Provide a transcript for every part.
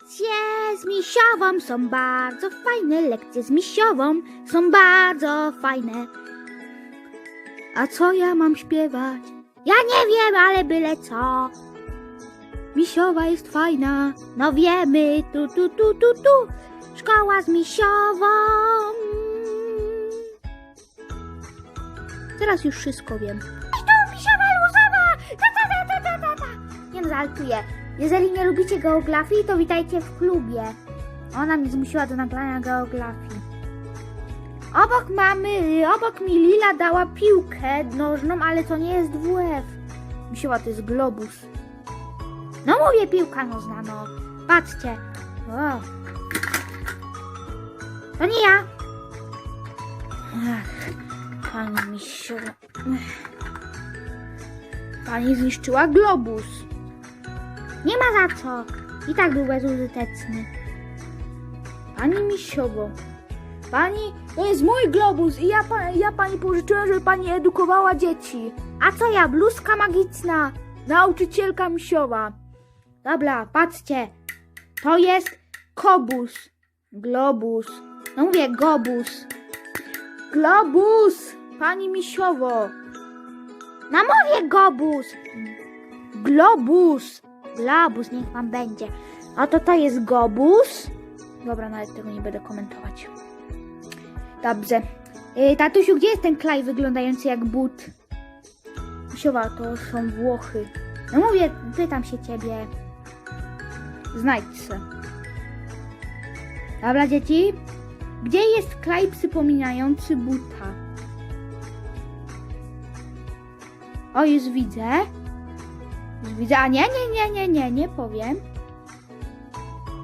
Lekcje z misiową są bardzo fajne. Lekcje z misiową są bardzo fajne. A co ja mam śpiewać? Ja nie wiem, ale byle co. Misiowa jest fajna. No wiemy, tu, tu, tu, tu, tu. Szkoła z misiową. Teraz już wszystko wiem. I tu misiowa luzowa! Ta, ta, ta, ta, ta, ta. Nie no. Jeżeli nie lubicie geografii, to witajcie w klubie. Ona mnie zmusiła do nagrania geografii. Obok mamy, obok mi Lila dała piłkę nożną, ale to nie jest WF. Misiła to jest globus. No mówię piłka nożna, no. Patrzcie. O. To nie ja. Ach, pani. Ech. Pani zniszczyła globus. Nie ma za co. I tak był bezużyteczny. Pani misiowo. Pani, to jest mój globus i ja, ja pani pożyczyłem, żeby pani edukowała dzieci. A co ja, bluzka magiczna? Nauczycielka misiowa. Dobra, patrzcie. To jest kobus. Globus. No mówię gobus. Globus! Pani misiowo. No mówię gobus. Globus. Globus, niech wam będzie. A to to jest gobus. Dobra, nawet tego nie będę komentować. Dobrze. Yy, tatusiu, gdzie jest ten klej wyglądający jak but? Misiowa, to są Włochy. No mówię, pytam się ciebie. Znajdź se. Dobra, dzieci. Gdzie jest klej przypominający buta? O, już widzę. Widzę. A nie, nie, nie, nie, nie, nie powiem.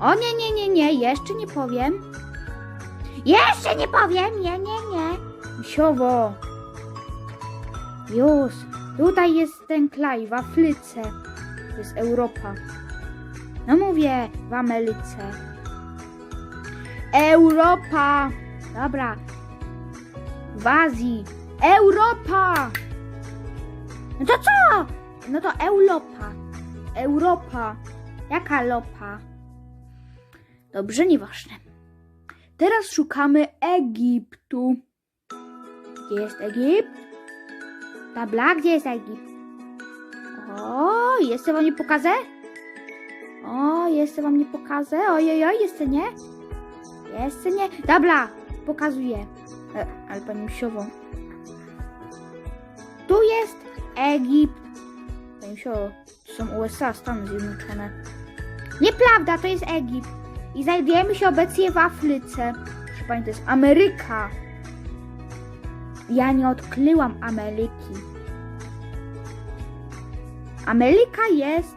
O nie, nie, nie, nie, jeszcze nie powiem. Jeszcze nie powiem, nie, nie, nie. Misiowo. Już. Tutaj jest ten kraj, w Afryce. To jest Europa. No mówię, w Ameryce. Europa. Dobra. W Azji. Europa. No to co? No to Europa. Europa. Jaka lopa? Dobrze, nieważne. Teraz szukamy Egiptu. Gdzie jest Egipt? Tabla, gdzie jest Egipt? O, jeszcze wam nie pokażę? O, jeszcze wam nie pokażę. Ojej, oj, jeszcze nie? Jeszcze nie. Dobra, pokazuję. E, ale pani Msiową. Tu jest Egipt. Pani Msiowo, to są USA, Stany Zjednoczone. Nieprawda, to jest Egipt. I znajdujemy się obecnie w Afryce. Proszę pani, to jest Ameryka. Ja nie odkryłam Ameryki. Ameryka jest.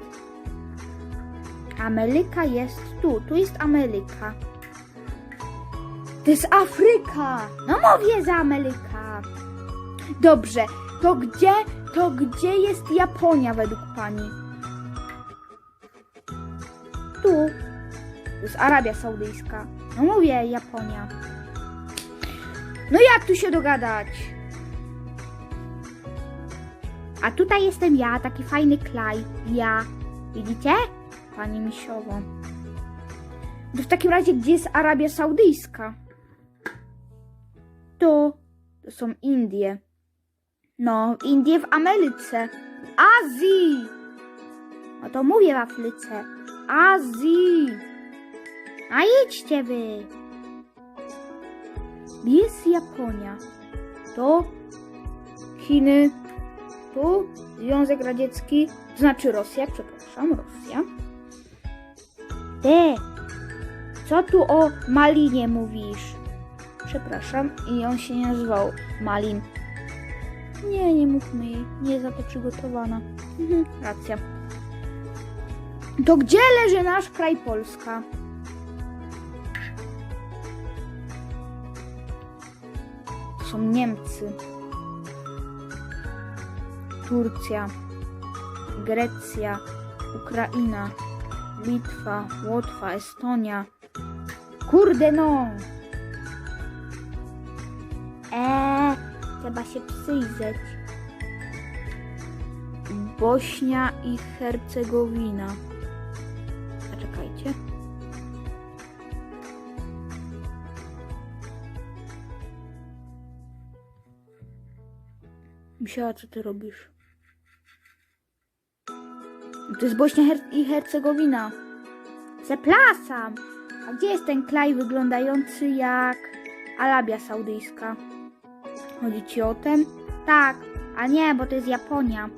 Ameryka jest tu. Tu jest Ameryka. To jest Afryka. No mówię za Ameryka. Dobrze. To gdzie, to gdzie jest Japonia według pani? Tu. To jest Arabia Saudyjska. No mówię Japonia. No jak tu się dogadać? A tutaj jestem ja, taki fajny klaj. Ja. Widzicie? Pani Misiowo. To w takim razie, gdzie jest Arabia Saudyjska? Tu. To są Indie. No, Indie w Ameryce. Azji! No to mówię w Afryce. Azji! A idźcie wy! Jest Japonia. To Chiny. Tu Związek Radziecki, znaczy Rosja, przepraszam, Rosja. Ty, co tu o Malinie mówisz? Przepraszam, i on się nie nazywał Malin. Nie, nie mówmy jej, nie jest za to przygotowana. Mhm, racja. To gdzie leży nasz kraj Polska? To są Niemcy. Turcja, Grecja, Ukraina, Litwa, Łotwa, Estonia. Kurde no! Eee, Trzeba się przyjrzeć. Bośnia i Hercegowina. Zaczekajcie. Musiała, co ty robisz? To jest Bośnia Her i Hercegowina. Zaplasam! A gdzie jest ten kraj wyglądający jak Arabia Saudyjska? Chodzi ci o ten? Tak, a nie, bo to jest Japonia.